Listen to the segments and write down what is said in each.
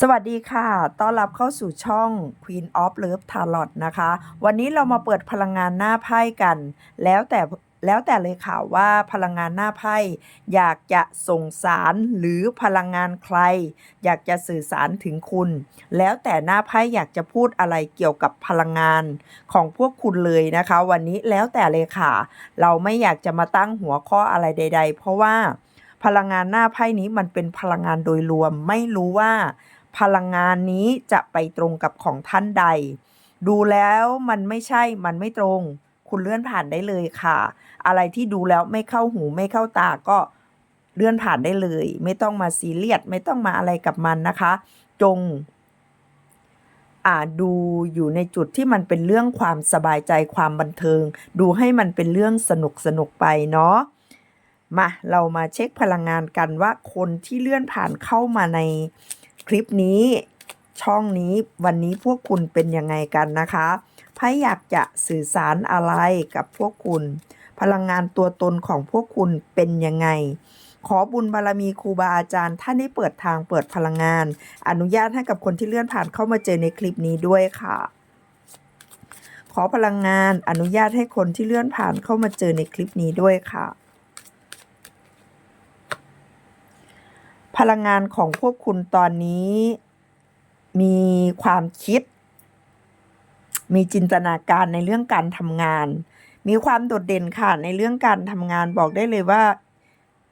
สวัสดีค่ะ ต้อนรับเข้าสู่ช่อง Queen of Love Tarot นะคะ วันนี้เรามาเปิดพลังงานหน้าไพ่กัน แล้วแต่แล้วแต่เลยค่ะว่าพลังงานหน้าไพ่อยากจะส่งสารหรือพลังงานใคร อยากจะสื่อสารถึงคุณ แล้วแต่หน้าไพ่อยากจะพูดอะไรเกี่ยวกับพลังงานของพวกคุณเลยนะคะ วันนี้แล้วแต่เลยค่ะ เราไม่อยากจะมาตั้งหัวข้ออะไรใด ๆ เพราะว่าพลังงานหน้าไพ่นี้มันเป็นพลังงานโดยรวมไม่รู้ว่า พลังงานนี้จะไปตรงกับของท่านใด ดูแล้วมันไม่ใช่มันไม่ตรง คุณเลื่อนผ่านได้เลยค่ะ อะไรที่ดูแล้วไม่เข้าหูไม่เข้าตาก็เลื่อนผ่านได้เลย ไม่ต้องมาซีเรียสไม่ต้องมาอะไรกับมันนะคะ จงอ่าดูอยู่ในจุดที่มันเป็นเรื่องความสบายใจความบันเทิง ดูให้มันเป็นเรื่องสนุกสนุกไปเนาะมาเรามาเช็คพลังงานกันว่าคนที่เลื่อนผ่านเข้ามาใน คลิปนี้ช่องนี้วันนี้พวกคุณเป็นยังไงกันนะคะไพ่อยากจะสื่อสารอะไรกับพวกคุณ พลังงานตัวตนของพวกคุณเป็นยังไง ขอบุญบารมีครูบาอาจารย์ท่านได้เปิดทางเปิดพลังงาน อนุญาตให้กับคนที่เลื่อนผ่านเข้ามาเจอในคลิปนี้ด้วยค่ะขอพลังงานอนุญาตให้คนที่เลื่อนผ่านเข้ามาเจอในคลิปนี้ด้วยค่ะ พลังงานของพวกคุณตอนนี้ มีความคิด มีจินตนาการในเรื่องการทำงาน มีความโดดเด่นค่ะในเรื่องการทำงานบอกได้เลยว่า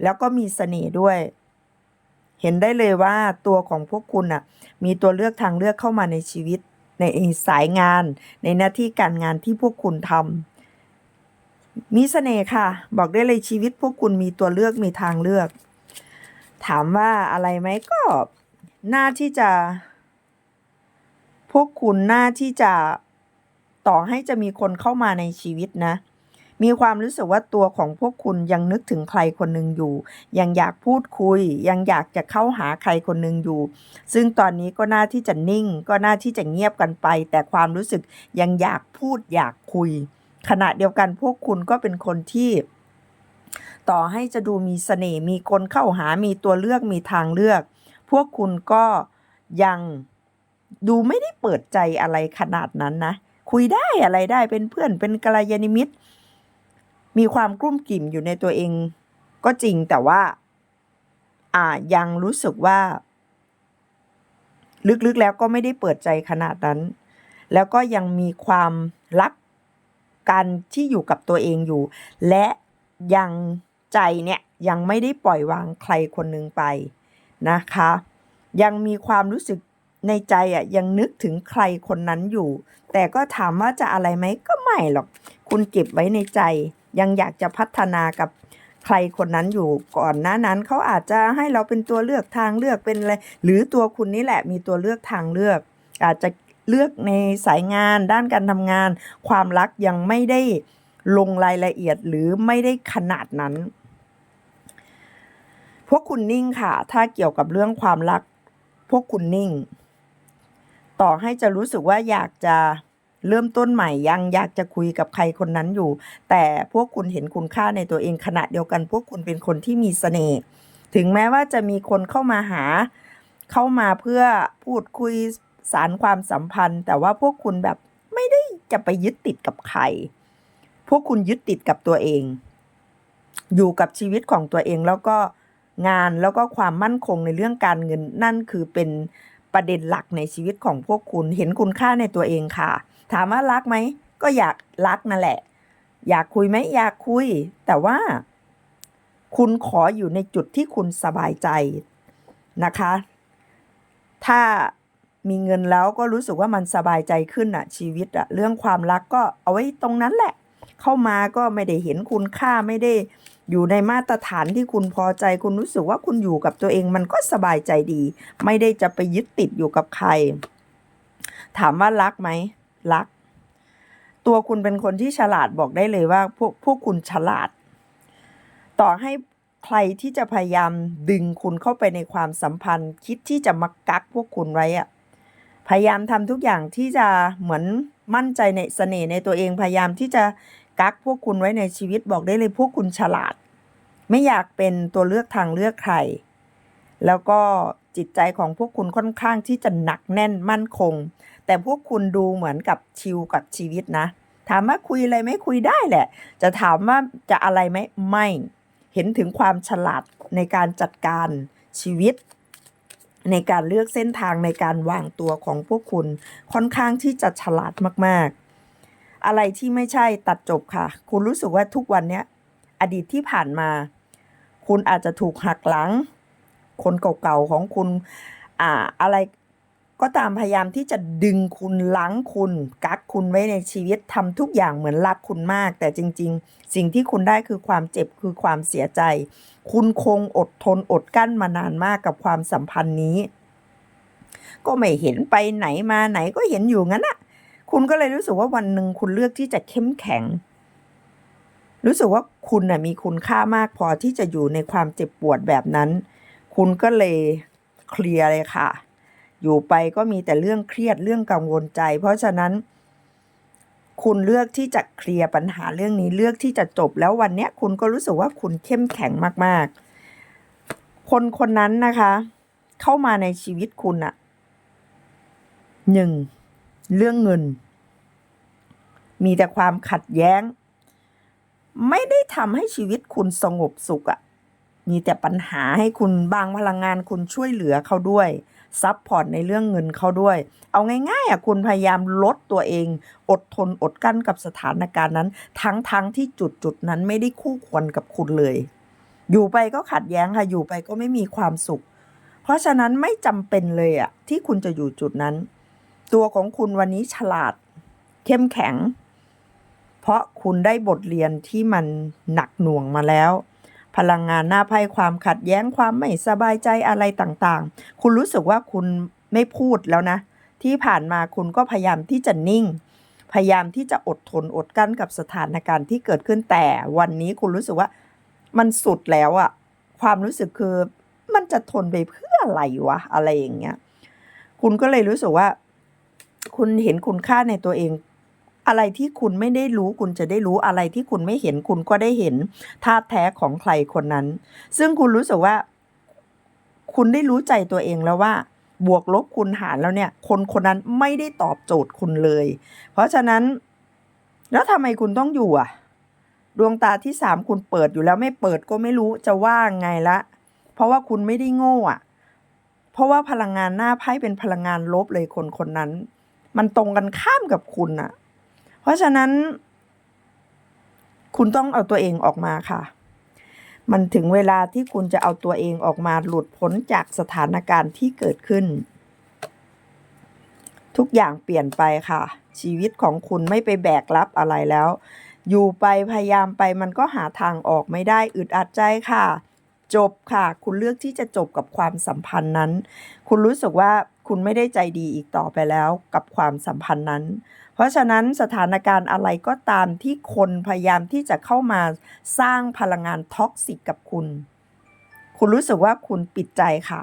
แล้วก็มีเสน่ห์ด้วย เห็นได้เลยว่าตัวของพวกคุณน่ะ มีตัวเลือกทางเลือกเข้ามาในชีวิต ในสายงาน ในหน้าที่การงานที่พวกคุณทำมีเสน่ห์ค่ะ บอกได้เลยชีวิตพวกคุณมีตัวเลือกมีทางเลือก ถามว่าอะไรไหมก็น่าที่จะ พวกคุณน่าที่จะต่อให้จะมีคนเข้ามาในชีวิตนะ มีความรู้สึกว่าตัวของพวกคุณยังนึกถึงใครคนหนึ่งอยู่ ยังอยากพูดคุย ยังอยากจะเข้าหาใครคนหนึ่งอยู่ ซึ่งตอนนี้ก็น่าที่จะนิ่ง ก็น่าที่จะเงียบกันไป แต่ความรู้สึกยังอยากพูดอยากคุย ขณะเดียวกันพวกคุณก็เป็นคนที่ ต่อให้จะดูมีเสน่ห์มีคนเข้าหามีตัวเลือกมีทางเลือก พวกคุณก็ยังดูไม่ได้เปิดใจอะไรขนาดนั้นนะ คุยได้อะไรได้เป็นเพื่อนเป็นกัลยาณมิตร มีความกลุ้มกิ่มอยู่ในตัวเอง ก็จริงแต่ว่า อ่ายังรู้สึกว่า ลึกๆแล้วก็ไม่ได้เปิดใจขนาดนั้น แล้วก็ยังมีความรักกันที่อยู่กับตัวเองอยู่ และยัง ใจเนี่ยยังไม่ได้ปล่อยวางใครคนหนึ่งไปนะคะ ยังมีความรู้สึกในใจอะยังนึกถึงใครคนนั้นอยู่ แต่ก็ถามว่าจะอะไรไหมก็ไม่หรอก คุณเก็บไว้ในใจ ยังอยากจะพัฒนากับใครคนนั้นอยู่ก่อนหน้านั้นเขาอาจจะให้เราเป็นตัวเลือกทางเลือกเป็นอะไรหรือตัวคุณนี่แหละมีตัวเลือกทางเลือก อาจจะเลือกในสายงานด้านการทำงาน ความรักยังไม่ได้ลงรายละเอียดหรือไม่ได้ขนาดนั้น วกคุณนิ่งค่ะ ถ้าเกี่ยวกับเรื่องความรัก พวกคุณนิ่ง ต่อให้จะรู้สึกว่าอยากจะเริ่มต้นใหม่ยังอยากจะคุยกับใครคนนั้นอยู่ แต่พวกคุณเห็นคุณค่าในตัวเองขณะเดียวกัน พวกคุณเป็นคนที่มีเสน่ห์ถึงแม้ว่าจะมีคนเข้ามาหา เข้ามาเพื่อพูดคุยสารความสัมพันธ์ แต่ว่าพวกคุณแบบไม่ได้จะไปยึดติดกับใคร พวกคุณยึดติดกับตัวเอง อยู่กับชีวิตของตัวเองแล้วก็ งานแล้วก็ความมั่นคงในเรื่องการเงินนั่นคือเป็นประเด็นหลักในชีวิตของพวกคุณเห็นคุณค่าในตัวเองค่ะ ถามว่ารักไหมก็อยากรักนั่นแหละ อยากคุยไหมอยากคุย แต่ว่า คุณขออยู่ในจุดที่คุณสบายใจนะคะ ถ้ามีเงินแล้วก็รู้สึกว่ามันสบายใจขึ้นอะชีวิตอะเรื่องความรักก็เอาไว้ตรงนั้นแหละ เข้ามาก็ไม่ได้เห็นคุณค่าไม่ได้ อยู่ในมาตรฐานที่คุณพอใจคุณรู้สึกว่าคุณอยู่กับตัวเองมันก็สบายใจดี ไม่ได้จะไปยึดติดอยู่กับใคร ถามว่ารักไหมรัก ตัวคุณเป็นคนที่ฉลาดบอกได้เลยว่าพวกพวกคุณฉลาด ต่อให้ใครที่จะพยายามดึงคุณเข้าไปในความสัมพันธ์ คิดที่จะมากักพวกคุณไว้อะพยายามทำทุกอย่างที่จะเหมือนมั่นใจในเสน่ห์ในตัวเองพยายามที่จะ กักพวกคุณไว้ในชีวิตบอกได้เลยพวกคุณฉลาด ไม่อยากเป็นตัวเลือกทางเลือกใคร แล้วก็จิตใจของพวกคุณค่อนข้างที่จะหนักแน่นมั่นคง แต่พวกคุณดูเหมือนกับชิลกับชีวิตนะ ถามว่าคุยอะไรไหมคุยได้แหละ จะถามว่าจะอะไรไหมไม่ เห็นถึงความฉลาดในการจัดการชีวิต ในการเลือกเส้นทางในการวางตัวของพวกคุณค่อนข้างที่จะฉลาดมากๆ อะไรที่ไม่ใช่ตัดจบค่ะ คุณรู้สึกว่าทุกวันเนี้ยอดีตที่ผ่านมา คุณอาจจะถูกหักหลัง คนเก่าๆของคุณอ่าอะไรก็ตามพยายามที่จะดึงคุณล้างคุณกักคุณไว้ในชีวิตทำทุกอย่างเหมือนรักคุณมาก แต่จริง ๆ สิ่งที่คุณได้คือความเจ็บคือความเสียใจ คุณคงอดทนอดกั้นมานานมากกับความสัมพันธ์นี้ ก็ไม่เห็นไปไหนมาไหนก็เห็นอยู่งั้นอะ คุณก็เลยรู้สึกว่าวันหนึ่งคุณเลือกที่จะเข้มแข็ง รู้สึกว่าคุณน่ะมีคุณค่ามากพอที่จะอยู่ในความเจ็บปวดแบบนั้น คุณก็เลยเคลียร์เลยค่ะ อยู่ไปก็มีแต่เรื่องเครียดเรื่องกังวลใจ เพราะฉะนั้นคุณเลือกที่จะเคลียร์ปัญหาเรื่องนี้เลือกที่จะจบแล้ววันเนี้ยคุณก็รู้สึกว่าคุณเข้มแข็งมากๆ คนคนนั้นนะคะ เข้ามาในชีวิตคุณอะหนึ่ง เรื่องเงิน มีแต่ความขัดแย้ง ไม่ได้ทำให้ชีวิตคุณสงบสุขอะมีแต่ปัญหาให้คุณบางพลังงานคุณช่วยเหลือเขาด้วยซับพอร์ตในเรื่องเงินเขาด้วย เอาง่ายๆอะคุณพยายามลดตัวเอง อดทนอดกั้นกับสถานการณ์นั้น ทั้งๆทที่จุดจุดๆนั้นไม่ได้คู่ควรกับคุณเลย อยู่ไปก็ขัดแย้งค่ะ อยู่ไปก็ไม่มีความสุข เพราะฉะนั้นไม่จำเป็นเลยอะที่คุณจะอยู่จุดนั้น ตัวของคุณวันนี้ฉลาด เข้มแข็ง เพราะคุณได้บทเรียนที่มันหนักหน่วงมาแล้ว พลังงานหน้าไพ่ความขัดแย้งความไม่สบายใจอะไรต่างๆ คุณรู้สึกว่าคุณไม่พูดแล้วนะ ที่ผ่านมาคุณก็พยายามที่จะนิ่ง พยายามที่จะอดทนอดกั้นกับสถานการณ์ที่เกิดขึ้นแต่วันนี้คุณรู้สึกว่ามันสุดแล้วอะความรู้สึกคือมันจะทนไปเพื่ออะไรวะอะไรอย่างเงี้ย คุณก็เลยรู้สึกว่า คุณเห็นคุณค่าในตัวเอง อะไรที่คุณไม่ได้รู้คุณจะได้รู้อะไรที่คุณไม่เห็นคุณก็ได้เห็นท่าแท้ของใครคนนั้น ซึ่งคุณรู้สึกว่า คุณได้รู้ใจตัวเองแล้วว่าบวกลบคูณหารแล้วเนี่ย คนคนนั้นไม่ได้ตอบโจทย์คุณเลย เพราะฉะนั้น แล้วทำไมคุณต้องอยู่อะ ดวงตาที่สามคุณเปิดอยู่แล้วไม่เปิดก็ไม่รู้จะว่าไงละ เพราะว่าคุณไม่ได้โง่อะ เพราะว่าพลังงานหน้าไพ่เป็นพลังงานลบเลยคนคนนั้น มันตรงกันข้ามกับคุณอะเพราะฉะนั้น คุณต้องเอาตัวเองออกมาค่ะ มันถึงเวลาที่คุณจะเอาตัวเองออกมาหลุดพ้นจากสถานการณ์ที่เกิดขึ้น ทุกอย่างเปลี่ยนไปค่ะ ชีวิตของคุณไม่ไปแบกรับอะไรแล้ว อยู่ไปพยายามไปมันก็หาทางออกไม่ได้อึดอัดใจค่ะจบค่ะ คุณเลือกที่จะจบกับความสัมพันธ์นั้น คุณรู้สึกว่า คุณไม่ได้ใจดีอีกต่อไปแล้วกับความสัมพันธ์นั้น เพราะฉะนั้นสถานการณ์อะไรก็ตามที่คนพยายามที่จะเข้ามาสร้างพลังงานท็อกซิกกับคุณ คุณรู้สึกว่าคุณปิดใจค่ะ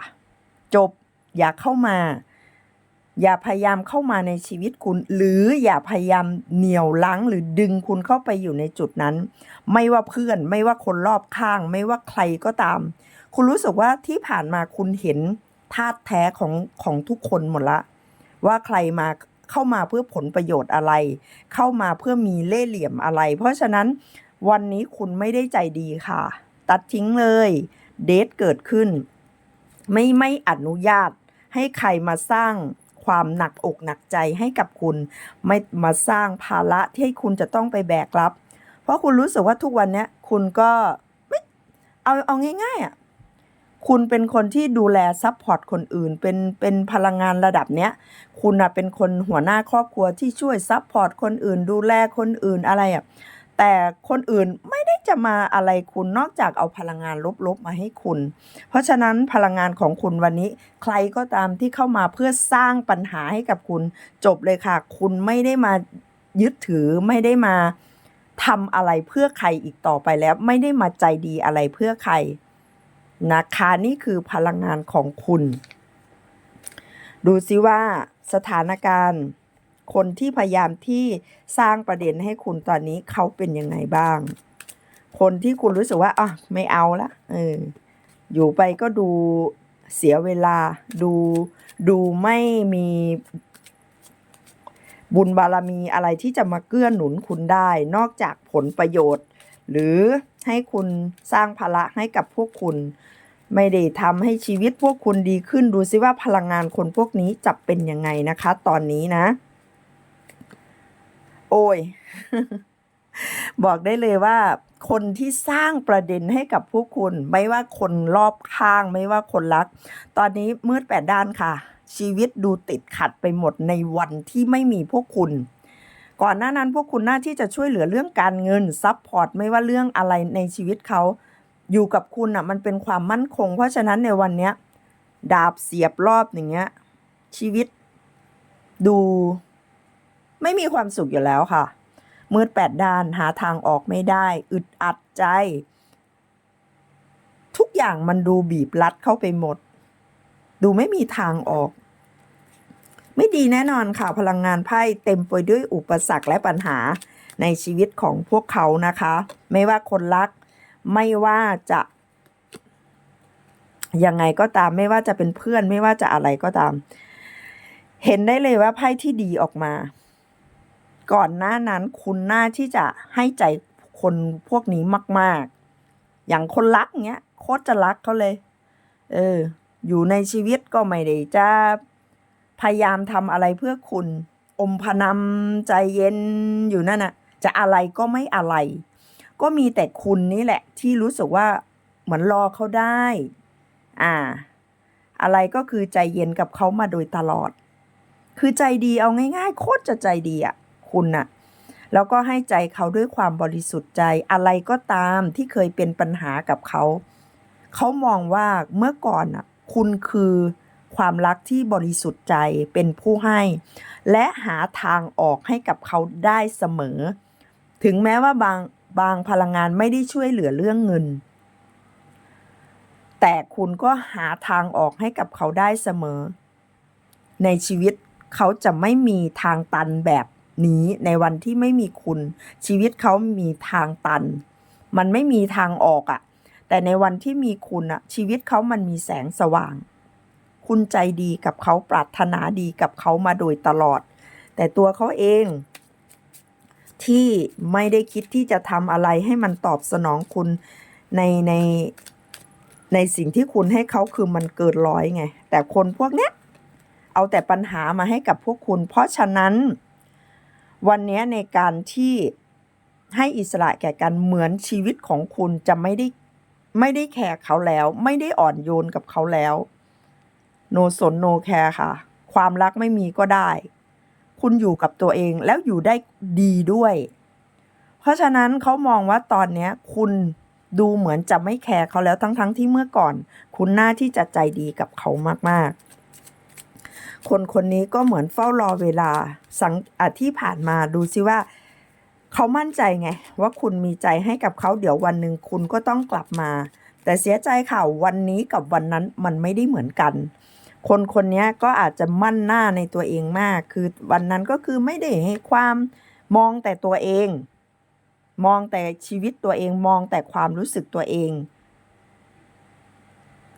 จบอย่าเข้ามา อย่าพยายามเข้ามาในชีวิตคุณ หรืออย่าพยายามเหนี่ยวลังหรือดึงคุณเข้าไปอยู่ในจุดนั้น ไม่ว่าเพื่อนไม่ว่าคนรอบข้าง ไม่ว่าใครก็ตาม คุณรู้สึกว่าที่ผ่านมาคุณเห็น ธาตุแท้ของของทุกคนหมดละ ว่าใครมาเข้ามาเพื่อผลประโยชน์อะไร เข้ามาเพื่อมีเล่ห์เหลี่ยมอะไร เพราะฉะนั้นวันนี้คุณไม่ได้ใจดีค่ะ ตัดทิ้งเลย เดทเกิดขึ้น ไม่ไม่อนุญาตให้ใครมาสร้างความหนักอกหนักใจให้กับคุณ ไม่มาสร้างภาระที่ให้คุณจะต้องไปแบกรับ เพราะคุณรู้สึกว่าทุกวันนี้คุณก็ไม่เอาเอาง่ายๆอะ คุณเป็นคนที่ดูแลซัพพอร์ตคนอื่น เป็นเป็นพลังงานระดับเนี้ย คุณอะเป็นคนหัวหน้าครอบครัวที่ช่วยซัพพอร์ตคนอื่น ดูแลคนอื่นอะไรอะแต่คนอื่นไม่ได้จะมาอะไรคุณนอกจากเอาพลังงานลบๆมาให้คุณ เพราะฉะนั้นพลังงานของคุณวันนี้ ใครก็ตามที่เข้ามาเพื่อสร้างปัญหาให้กับคุณ จบเลยค่ะ คุณไม่ได้มายึดถือไม่ได้มาทำอะไรเพื่อใครอีกต่อไปแล้ว ไม่ได้มาใจดีอะไรเพื่อใคร นะคะนี่คือพลังงานของคุณ ดูซิว่าสถานการณ์ คนที่พยายามที่สร้างประเด็นให้คุณตอนนี้เขาเป็นยังไงบ้าง คนที่คุณรู้สึกว่าอะไม่เอาละเอออยู่ไปก็ดูเสียเวลาดูดูไม่มีบุญบารมีอะไรที่จะมาเกื้อหนุนคุณได้ นอกจากผลประโยชน์ หรือให้คุณสร้างภาระให้กับพวกคุณ ไม่ได้ทำให้ชีวิตพวกคุณดีขึ้นดูซิว่าพลังงานคนพวกนี้จะเป็นยังไงนะคะ ตอนนี้นะ โอ้ย บอกได้เลยว่า คนที่สร้างประเด็นให้กับพวกคุณ ไม่ว่าคนรอบข้างไม่ว่าคนรัก ตอนนี้มืดแปดด้านค่ะ ชีวิตดูติดขัดไปหมดในวันที่ไม่มีพวกคุณก่อนหน้านั้นพวกคุณหน้าที่จะช่วยเหลือเรื่องการเงินซับพอร์ตไม่ว่าเรื่องอะไรในชีวิตเขา อยู่กับคุณอะ มันเป็นความมั่นคง เพราะฉะนั้นในวันเนี้ย ดาบเสียบรอบอย่างเงี้ย ชีวิต ดู ไม่มีความสุขอยู่แล้วค่ะ มืดแปดด้านหาทางออกไม่ได้ อึดอัดใจ ทุกอย่างมันดูบีบรัดเข้าไปหมด ดูไม่มีทางออก ไม่ดีแน่นอนค่ะ พลังงานไพ่เต็มไปด้วยอุปสรรคและปัญหาในชีวิตของพวกเขานะคะ ไม่ว่าคนรัก ไม่ว่าจะยังไงก็ตามไม่ว่าจะเป็นเพื่อนไม่ว่าจะอะไรก็ตาม เห็นได้เลยว่าไพ่ที่ดีออกมา ก่อนหน้านั้นคุณน่าที่จะให้ใจคนพวกนี้มาก ๆ อย่างคนรักเงี้ยโคตรจะรักเขาเลย เออ อยู่ในชีวิตก็ไม่ได้จะพยายามทำอะไรเพื่อคุณ อมพนำใจเย็นอยู่นั่นน่ะ จะอะไรก็ไม่อะไร ก็มีแต่คุณนี่แหละ ที่รู้สึกว่าเหมือนรอเขาได้ อ่า อะไรก็คือใจเย็นกับเขามาโดยตลอด คือใจดีเอาง่ายๆ โคตรจะใจดีอะคุณน่ะ แล้วก็ให้ใจเขาด้วยความบริสุทธิ์ใจ อะไรก็ตามที่เคยเป็นปัญหากับเขา เขามองว่าเมื่อก่อนอะ คุณคือความรักที่บริสุทธิ์ใจเป็นผู้ให้ และหาทางออกให้กับเขาได้เสมอ ถึงแม้ว่าบาง บางพลังงานไม่ได้ช่วยเหลือเรื่องเงิน แต่คุณก็หาทางออกให้กับเขาได้เสมอ ในชีวิตเขาจะไม่มีทางตันแบบนี้ในวันที่ไม่มีคุณ ชีวิตเขามีทางตัน มันไม่มีทางออกอะ่ะ แต่ในวันที่มีคุณอะ่ะ ชีวิตเขามันมีแสงสว่าง คุณใจดีกับเขาปรารถนาดีกับเขามาโดยตลอด แต่ตัวเขาเอง ที่ไม่ได้คิดที่จะทำอะไรให้มันตอบสนองคุณในในในสิ่งที่คุณให้เขาคือมันเกินร้อยไง แต่คนพวกเนี้ยเอาแต่ปัญหามาให้กับพวกคุณ เพราะฉะนั้น วันนี้ในการที่ให้อิสระแก่กันเหมือนชีวิตของคุณจะไม่ได้ไม่ได้แคร์เขาแล้ว ไม่ได้อ่อนโยนกับเขาแล้ว โนสนโนแคร์ค่ะ ความรักไม่มีก็ได้ คุณอยู่กับตัวเองแล้วอยู่ได้ดีด้วย เพราะฉะนั้นเขามองว่าตอนเนี้ย คุณดูเหมือนจะไม่แคร์เขาแล้วทั้งๆทที่เมื่อก่อน คุณหน้าที่จะใจดีกับเขามากๆ คนคนนี้ก็เหมือนเฝ้ารอเวลาสังอาที่ผ่านมาดูซิว่า เขามั่นใจไง ว่าคุณมีใจให้กับเขาเดี๋ยววันหนึ่งคุณก็ต้องกลับมา แต่เสียใจค่ะวันนี้กับวันนั้นมันไม่ได้เหมือนกัน คนคนนี้ก็อาจจะมั่นหน้าในตัวเองมาก คือวันนั้นก็คือไม่ได้ให้ความมองแต่ตัวเอง มองแต่ชีวิตตัวเองมองแต่ความรู้สึกตัวเอง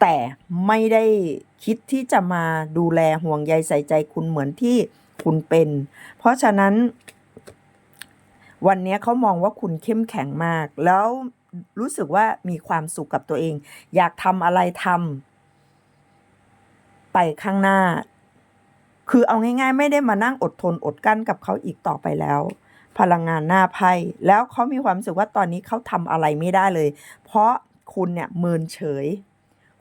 แต่ไม่ได้คิดที่จะมาดูแลห่วงใยใส่ใจคุณเหมือนที่คุณเป็น เพราะฉะนั้น วันนี้เขามองว่าคุณเข้มแข็งมาก แล้วรู้สึกว่ามีความสุขกับตัวเอง อยากทำอะไรทำ ไปข้างหน้า คือเอาง่ายๆ ไม่ได้มานั่งอดทนอดกั้นกับเขาอีกต่อไปแล้ว พลังงานหน้าไพ่แล้วเขามีความรู้สึกว่าตอนนี้เขาทำอะไรไม่ได้เลย เพราะคุณเนี่ยเมินเฉย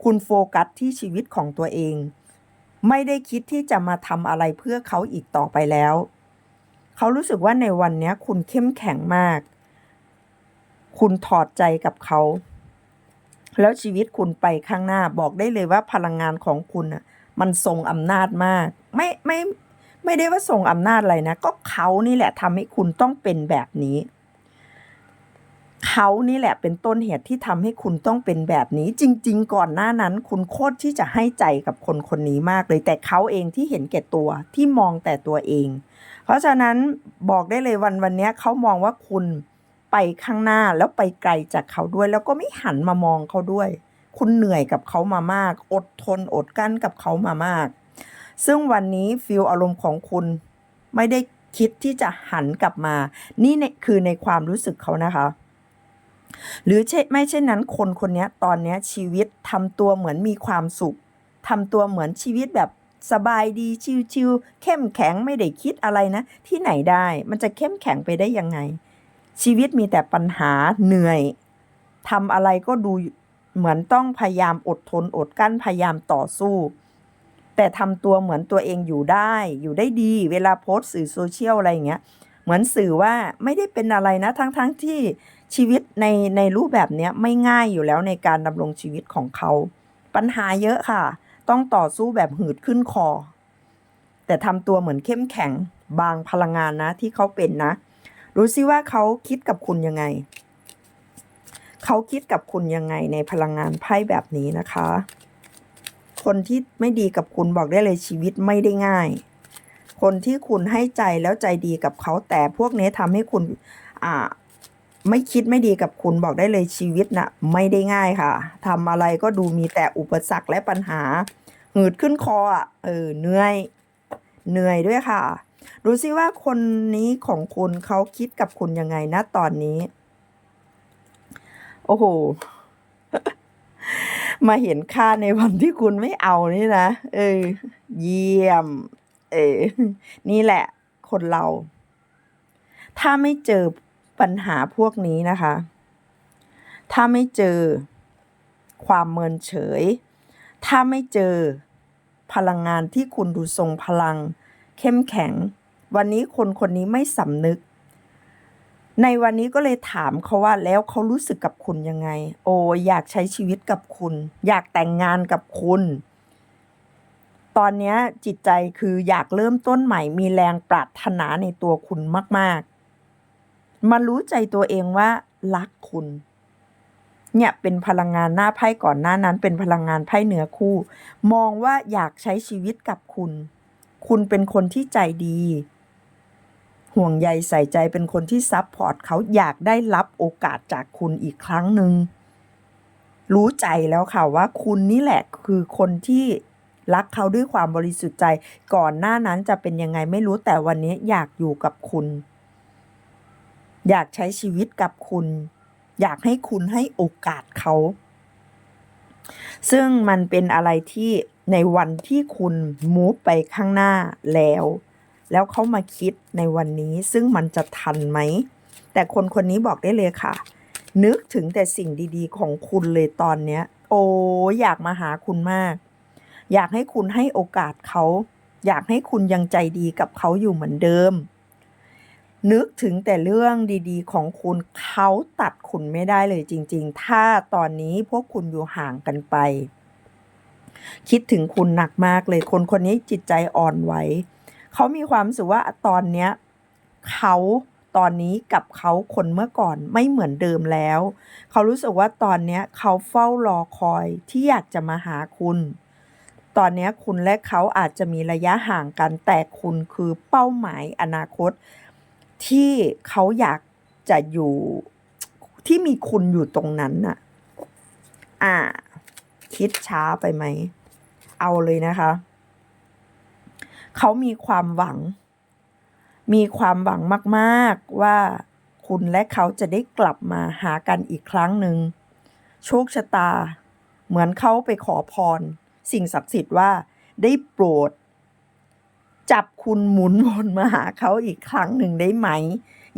คุณโฟกัสที่ชีวิตของตัวเอง ไม่ได้คิดที่จะมาทำอะไรเพื่อเขาอีกต่อไปแล้ว เขารู้สึกว่าในวันนี้คุณเข้มแข็งมาก คุณถอดใจกับเขาแล้วชีวิตคุณไปข้างหน้าบอกได้เลยว่าพลังงานของคุณอะ มันทรงอำนาจมาก ไม่ไม่ไม่ได้ว่าทรงอำนาจอะไรนะ ก็เขานี่แหละทำให้คุณต้องเป็นแบบนี้ เขานี่แหละเป็นต้นเหตุที่ทำให้คุณต้องเป็นแบบนี้ จริง ๆ ก่อนหน้านั้น คุณโคตรที่จะให้ใจกับคนคนนี้มากเลย แต่เขาเองที่เห็นแก่ตัวที่มองแต่ตัวเอง เพราะฉะนั้นบอกได้เลยวันวันนี้เขามองว่าคุณไปข้างหน้าแล้วไปไกลจากเขาด้วย แล้วก็ไม่หันมามองเขาด้วย คุณเหนื่อยกับเขามามาก อดทนอดกั้นกับเขามามาก ซึ่งวันนี้ฟิลอารมณ์ของคุณไม่ได้คิดที่จะหันกลับมา นี่นคือในความรู้สึกเขานะคะ หรือเช่ไม่เช่นนั้นคนคนนี้ตอนนี้ชีวิตทำตัวเหมือนมีความสุขทำตัวเหมือนชีวิตแบบสบายดีชิวๆเข้มแข็งไม่ได้คิดอะไรนะ ที่ไหนได้ มันจะเข้มแข็งไปได้ยังไง ชีวิตมีแต่ปัญหาเหนื่อยทำอะไรก็ดู เหมือนต้องพยายามอดทนอดกั้นพยายามต่อสู้ แต่ทำตัวเหมือนตัวเองอยู่ได้ อยู่ได้ดี เวลาโพสต์สื่อโซเชียลอะไรอย่างเงี้ย เหมือนสื่อว่าไม่ได้เป็นอะไรนะทั้งๆทที่ชีวิตในในรูปแบบเนี้ยไม่ง่ายอยู่แล้วในการดำรงชีวิตของเขา ปัญหาเยอะค่ะ ต้องต่อสู้แบบหืดขึ้นคอ แต่ทำตัวเหมือนเข้มแข็งบางพลังงานนะที่เขาเป็นนะ รู้สิว่าเขาคิดกับคุณยังไง เขาคิดกับคุณยังไงในพลังงานไพ่แบบนี้นะคะ คนที่ไม่ดีกับคุณบอกได้เลยชีวิตไม่ได้ง่าย คนที่คุณให้ใจแล้วใจดีกับเขาแต่พวกนี้ทำให้คุณอ่าไม่คิดไม่ดีกับคุณบอกได้เลยชีวิตนะ่ะไม่ได้ง่ายค่ะทำอะไรก็ดูมีแต่อุปสรรคและปัญหาหืดขึ้นคออะเออเหนื่อยเหนื่อยด้วยค่ะ ดูซิว่าคนนี้ของคุณเขาคิดกับคุณยังไงนะตอนนี้ โอ้โห มาเห็นค่าในวันที่คุณไม่เอานี่นะ เออ เยี่ยม เออ นี่แหละ คนเรา ถ้าไม่เจอปัญหาพวกนี้นะคะ ถ้าไม่เจอความเมินเฉย ถ้าไม่เจอพลังงานที่คุณดูทรงพลัง เข้มแข็ง วันนี้คนคนนี้ไม่สำนึก ในวันนี้ก็เลยถามเขาว่าแล้วเขารู้สึกกับคุณยังไง โอ้อยากใช้ชีวิตกับคุณ อยากแต่งงานกับคุณ ตอนนี้จิตใจคืออยากเริ่มต้นใหม่มีแรงปรารถนาในตัวคุณมาก ๆ มารู้ใจตัวเองว่ารักคุณ เนี่ยเป็นพลังงานหน้าไพ่ก่อนหน้านั้น เป็นพลังงานไพ่เหนือคู่ มองว่าอยากใช้ชีวิตกับคุณ คุณเป็นคนที่ใจดี ห่วงใยใส่ใจเป็นคนที่ซับพอร์ตเขาอยากได้รับโอกาสจากคุณอีกครั้งหนึ่งรู้ใจแล้วค่ะว่าคุณนี่แหละคือคนที่รักเขาด้วยความบริสุทธิ์ใจ ก่อนหน้านั้นจะเป็นยังไงไม่รู้แต่วันนี้อยากอยู่กับคุณ อยากใช้ชีวิตกับคุณ อยากให้คุณให้โอกาสเขา ซึ่งมันเป็นอะไรที่ในวันที่คุณมูฟไปข้างหน้าแล้ว แล้วเขามาคิดในวันนี้ซึ่งมันจะทันไหม แต่คนคนนี้บอกได้เลยค่ะ นึกถึงแต่สิ่งดีๆ ของคุณเลยตอนเนี้ย โอ้อยากมาหาคุณมาก อยากให้คุณให้โอกาสเขา อยากให้คุณยังใจดีกับเขาอยู่เหมือนเดิม นึกถึงแต่เรื่องดีๆ ของคุณเขาตัดคุณไม่ได้เลยจริง ๆ ถ้าตอนนี้พวกคุณอยู่ห่างกันไป คิดถึงคุณหนักมากเลยคนคนนี้จิตใจอ่อนไหว เขามีความรู้สึกว่าตอนเนี้ยเขาตอนนี้กับเขาคนเมื่อก่อนไม่เหมือนเดิมแล้ว เขารู้สึกว่าตอนเนี้ยเขาเฝ้ารอคอยที่อยากจะมาหาคุณ ตอนนี้คุณและเขาอาจจะมีระยะห่างกันแต่คุณคือเป้าหมายอนาคต ที่เขาอยากจะอยู่ที่มีคุณอยู่ตรงนั้นน่ะ อ่า คิดช้าไปไหม เอาเลยนะคะ เขามีความหวัง มีความหวังมากๆว่าคุณและเขาจะได้กลับมาหากันอีกครั้งหนึ่งโชคชะตา เหมือนเขาไปขอพร สิ่งศักดิ์สิทธิ์ว่าได้โปรด จับคุณหมุนวนมาหาเขาอีกครั้งหนึ่งได้ไหม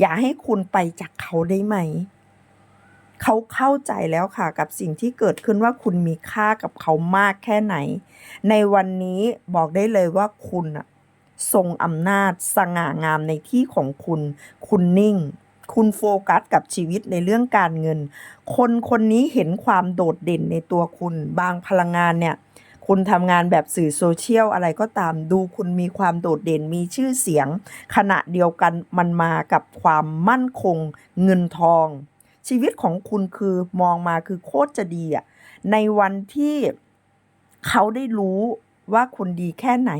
อย่าให้คุณไปจากเขาได้ไหม เขาเข้าใจแล้วค่ะกับสิ่งที่เกิดขึ้นว่าคุณมีค่ากับเขามากแค่ไหน ในวันนี้บอกได้เลยว่าคุณอะ ทรงอำนาจ สง่างามในที่ของคุณ คุณนิ่ง คุณโฟกัสกับชีวิตในเรื่องการเงิน คนคนนี้เห็นความโดดเด่นในตัวคุณ บางพลังงานเนี่ย คุณทำงานแบบสื่อโซเชียลอะไรก็ตาม ดูคุณมีความโดดเด่น มีชื่อเสียง ขณะเดียวกันมันมากับความมั่นคง เงินทอง ชีวิตของคุณคือมองมาคือโคตรจะดีอะในวันที่เขาได้รู้ว่าคุณดีแค่ไหน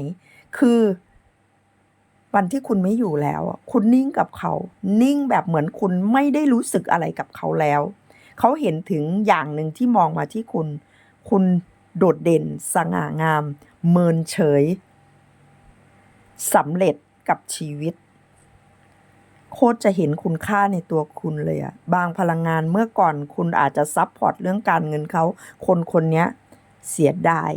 คือ วันที่คุณไม่อยู่แล้วอะคุณนิ่งกับเขา นิ่งแบบเหมือนคุณไม่ได้รู้สึกอะไรกับเขาแล้ว เขาเห็นถึงอย่างหนึ่งที่มองมาที่คุณ คุณโดดเด่น สง่างาม เมินเฉยสำเร็จกับชีวิต โคตรจะเห็นคุณค่าในตัวคุณเลยอะบางพลังงานเมื่อก่อนคุณอาจจะซับพอร์ตเรื่องการเงินเขา คนคนนี้เสียดาย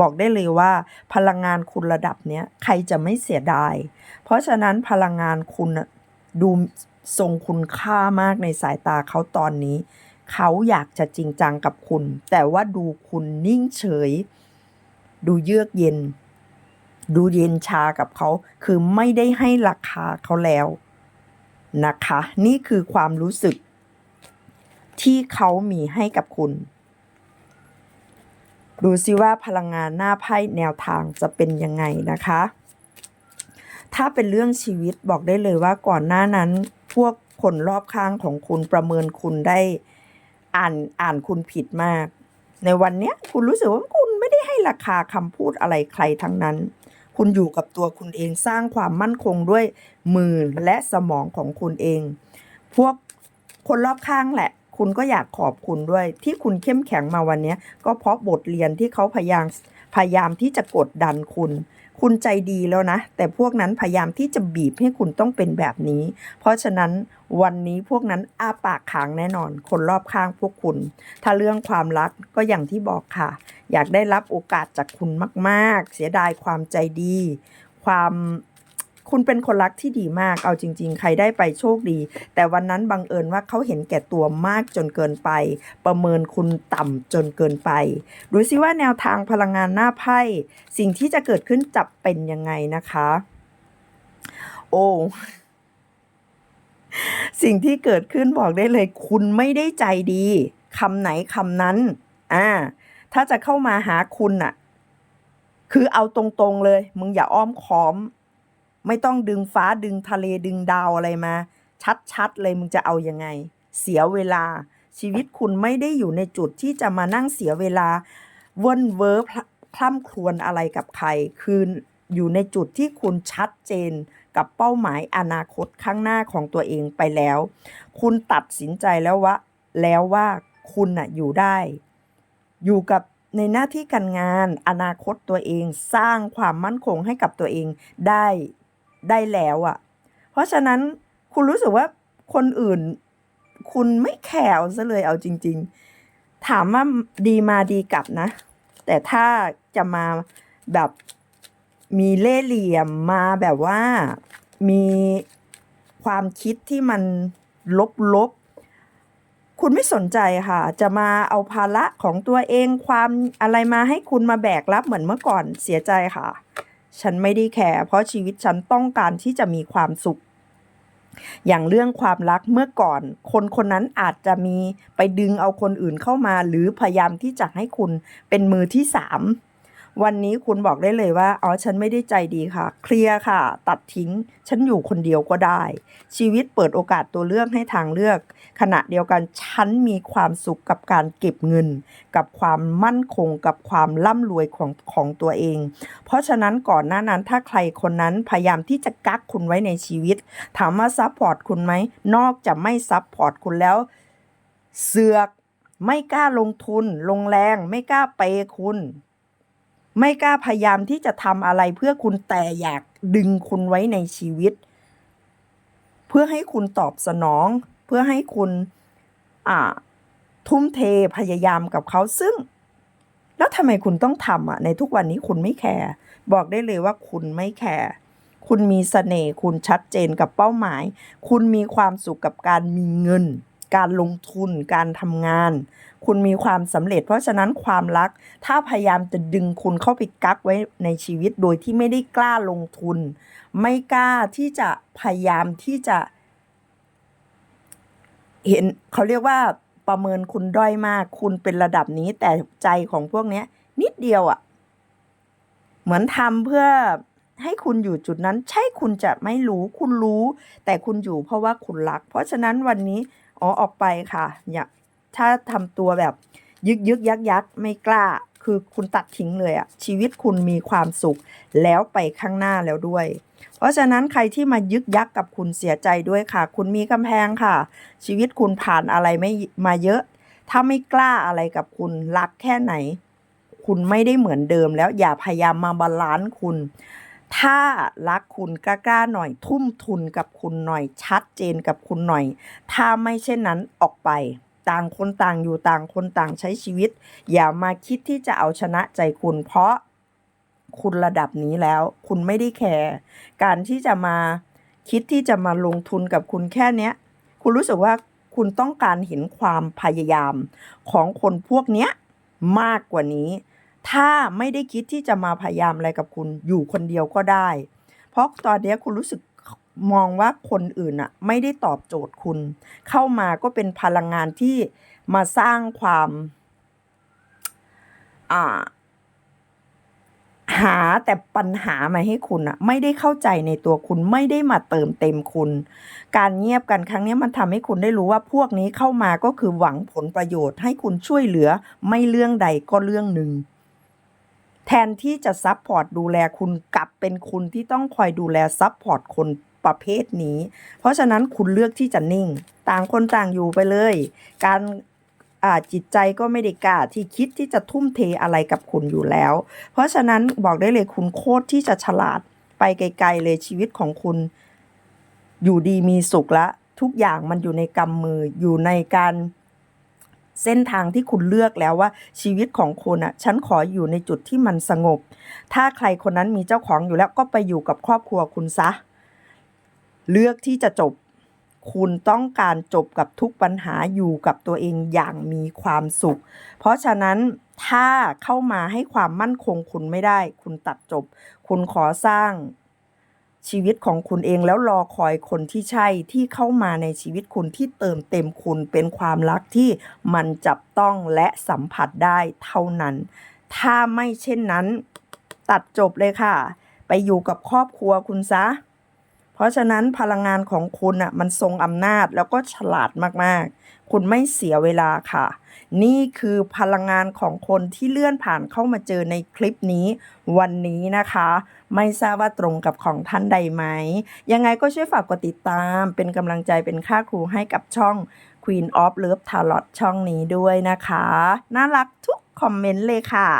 บอกได้เลยว่า พลังงานคุณระดับเนี้ยใครจะไม่เสียดาย เพราะฉะนั้นพลังงานคุณดูทรงคุณค่ามากในสายตาเขาตอนนี้ เขาอยากจะจริงจังกับคุณ แต่ว่าดูคุณนิ่งเฉย ดูเยือกเย็น ดูเย็นชากับเขา คือไม่ได้ให้ราคาเขาแล้วนะคะ นี่คือความรู้สึกที่เขามีให้กับคุณ ดูซิว่าพลังงานหน้าไพ่แนวทางจะเป็นยังไงนะคะ ถ้าเป็นเรื่องชีวิตบอกได้เลยว่าก่อนหน้านั้นพวกคนรอบข้างของคุณประเมินคุณได้อ่านอ่านคุณผิดมาก ในวันเนี้ยคุณรู้สึกว่าคุณไม่ได้ให้ราคาคำพูดอะไรใครทั้งนั้น คุณอยู่กับตัวคุณเองสร้างความมั่นคงด้วยมือและสมองของคุณเอง พวกคนรอบข้างแหละ คุณก็อยากขอบคุณด้วย ที่คุณเข้มแข็งมาวันนี้ก็เพราะบทเรียนที่เขาพยายามพยายามที่จะกดดันคุณ คุณใจดีแล้วนะ แต่พวกนั้นพยายามที่จะบีบให้คุณต้องเป็นแบบนี้ เพราะฉะนั้นวันนี้พวกนั้นอาปากค้างแน่นอน คนรอบข้างพวกคุณ ถ้าเรื่องความรักก็อย่างที่บอกค่ะ อยากได้รับโอกาสจากคุณมาก ๆ เสียดายความใจดี ความ คุณเป็นคนรักที่ดีมาก เอาจริง ๆ ใครได้ไปโชคดี แต่วันนั้นบังเอิญว่าเขาเห็นแก่ตัวมากจนเกินไป ประเมินคุณต่ำจนเกินไป ดูซิว่าแนวทางพลังงานหน้าไพ่สิ่งที่จะเกิดขึ้นจะเป็นยังไงนะคะ โอ้สิ่งที่เกิดขึ้นบอกได้เลย คุณไม่ได้ใจดีคำไหนคำนั้น อ่า ถ้าจะเข้ามาหาคุณน่ะ คือเอาตรงๆเลย มึงอย่าอ้อมค้อม ไม่ต้องดึงฟ้าดึงทะเลดึงดาวอะไรมา ชัดๆเลยมึงจะเอายังไง เสียเวลา ชีวิตคุณไม่ได้อยู่ในจุดที่จะมานั่งเสียเวลาเว่นเว้อพลพร่ำครวญอะไรกับใคร คืออยู่ในจุดที่คุณชัดเจนกับเป้าหมายอนาคตข้างหน้าของตัวเองไปแล้ว คุณตัดสินใจแล้วว่า แล้วว่าคุณน่ะอยู่ได้ อยู่กับในหน้าที่การงานอนาคตตัวเองสร้างความมั่นคงให้กับตัวเองได้ ได้แล้วอะ่ะ เพราะฉะนั้นคุณรู้สึกว่าคนอื่น คุณไม่แคร์ซะเลยเอาจริง ๆ ถามว่าดีมาดีกลับนะ แต่ถ้าจะมาแบบมีเล่เหลี่ยมมาแบบว่ามีความคิดที่มันลบๆ คุณไม่สนใจค่ะ จะมาเอาภาระของตัวเองความอะไรมาให้คุณมาแบกรับเหมือนเมื่อก่อนเสียใจค่ะ ฉันไม่ได้แคร์เพราะชีวิตฉันต้องการที่จะมีความสุข อย่างเรื่องความรักเมื่อก่อน คนคนนั้นอาจจะมีไปดึงเอาคนอื่นเข้ามา หรือพยายามที่จะให้คุณเป็นมือที่สาม วันนี้คุณบอกได้เลยว่า อ๋อ ฉันไม่ได้ใจดีค่ะ เคลียร์ค่ะ ตัดทิ้ง ฉันอยู่คนเดียวก็ได้ ชีวิตเปิดโอกาสตัวเลือกให้ทางเลือก ขณะเดียวกัน ฉันมีความสุขกับการเก็บเงิน กับความมั่นคง กับความร่ำรวยของของตัวเอง เพราะฉะนั้นก่อนหน้านั้นถ้าใครคนนั้นพยายามที่จะกักคุณไว้ในชีวิต ถามว่าซัพพอร์ตคุณไหม นอกจากไม่ซัพพอร์ตคุณแล้ว เสือก ไม่กล้าลงทุน ลงแรง ไม่กล้าเปย์คุณ ไม่กล้าพยายามที่จะทำอะไรเพื่อคุณแต่อยากดึงคุณไว้ในชีวิต เพื่อให้คุณตอบสนอง เพื่อให้คุณอ่าทุ่มเทพยายามกับเขาซึ่ง แล้วทำไมคุณต้องทำอะในทุกวันนี้คุณไม่แคร์บอกได้เลยว่าคุณไม่แคร์คุณมีเสน่ห์คุณชัดเจนกับเป้าหมาย คุณมีความสุขกับการมีเงิน การลงทุนการทำงาน คุณมีความสำเร็จ เพราะฉะนั้นความรัก ถ้าพยายามจะดึงคุณเข้าไปกักไว้ในชีวิตโดยที่ไม่ได้กล้าลงทุน ไม่กล้าที่จะพยายามที่จะ เห็นเขาเรียกว่าประเมินคุณด้อยมาก คุณเป็นระดับนี้แต่ใจของพวกนี้นิดเดียวอะ่ะ เหมือนทำเพื่อให้คุณอยู่จุดนั้น ใช่คุณจะไม่รู้ คุณรู้ แต่คุณอยู่เพราะว่าคุณรัก เพราะฉะนั้นวันนี้ อ๋อออกไปค่ะอย่าถ้าทำตัวแบบยึกยึกยักยักไม่กล้า คือคุณตัดทิ้งเลยอะชีวิตคุณมีความสุขแล้วไปข้างหน้าแล้วด้วย เพราะฉะนั้นใครที่มายึกยักกับคุณเสียใจด้วยค่ะ คุณมีกำแพงค่ะ ชีวิตคุณผ่านอะไรไม่มาเยอะ ถ้าไม่กล้าอะไรกับคุณรักแค่ไหน คุณไม่ได้เหมือนเดิมแล้วอย่าพยายามมาบาลานซ์คุณ ถ้ารักคุณกล้าๆหน่อย ทุ่มทุนกับคุณหน่อย ชัดเจนกับคุณหน่อย ถ้าไม่เช่นนั้นออกไป ต่างคนต่างอยู่ต่างคนต่างใช้ชีวิต อย่ามาคิดที่จะเอาชนะใจคุณเพราะคุณระดับนี้แล้ว คุณไม่ได้แคร์การที่จะมาคิดที่จะมาลงทุนกับคุณแค่เนี้ย คุณรู้สึกว่าคุณต้องการเห็นความพยายามของคนพวกเนี้ยมากกว่านี้ ถ้าไม่ได้คิดที่จะมาพยายามอะไรกับคุณอยู่คนเดียวก็ได้ เพราะตอนนี้คุณรู้สึกมองว่าคนอื่นอะไม่ได้ตอบโจทย์คุณ เข้ามาก็เป็นพลังงานที่มาสร้างความอ่าหาแต่ปัญหามาให้คุณอะไม่ได้เข้าใจในตัวคุณไม่ได้มาเติมเต็มคุณ การเงียบกันครั้งนี้มันทำให้คุณได้รู้ว่าพวกนี้เข้ามาก็คือหวังผลประโยชน์ให้คุณช่วยเหลือไม่เรื่องใดก็เรื่องหนึ่ง แทนที่จะซัพพอร์ตดูแลคุณกลับเป็นคุณที่ต้องคอยดูแลซัพพอร์ตคนประเภทนี้ เพราะฉะนั้นคุณเลือกที่จะนิ่ง ต่างคนต่างอยู่ไปเลย การจิตใจก็ไม่ได้กล้าที่คิดที่จะทุ่มเทอะไรกับคุณอยู่แล้ว เพราะฉะนั้นบอกได้เลยคุณโคตรที่จะฉลาดไปไกล ๆ เลยชีวิตของคุณ อยู่ดีมีสุขละ ทุกอย่างมันอยู่ในกำมืออยู่ในการ เส้นทางที่คุณเลือกแล้วว่าชีวิตของคุณอะฉันขออยู่ในจุดที่มันสงบ ถ้าใครคนนั้นมีเจ้าของอยู่แล้วก็ไปอยู่กับครอบครัวคุณซะ เลือกที่จะจบ คุณต้องการจบกับทุกปัญหาอยู่กับตัวเองอย่างมีความสุข เพราะฉะนั้นถ้าเข้ามาให้ความมั่นคงคุณไม่ได้ คุณตัดจบ คุณขอสร้าง ชีวิตของคุณเองแล้วรอคอยคนที่ใช่ที่เข้ามาในชีวิตคุณที่เติมเต็มคุณเป็นความรักที่มันจับต้องและสัมผัสได้เท่านั้น ถ้าไม่เช่นนั้น ตัดจบเลยค่ะ ไปอยู่กับครอบครัวคุณซะ เพราะฉะนั้นพลังงานของคุณอะมันทรงอำนาจแล้วก็ฉลาดมากๆ คุณไม่เสียเวลาค่ะ นี่คือพลังงานของคนที่เลื่อนผ่านเข้ามาเจอในคลิปนี้วันนี้นะคะ ไม่ทราบว่าตรงกับของท่านใดไหม ยังไงก็ช่วยฝากกดติดตาม เป็นกำลังใจเป็นค่าครูให้กับช่อง Queen of Love Tarot ช่องนี้ด้วยนะคะ น่ารักทุกคอมเมนต์เลยค่ะ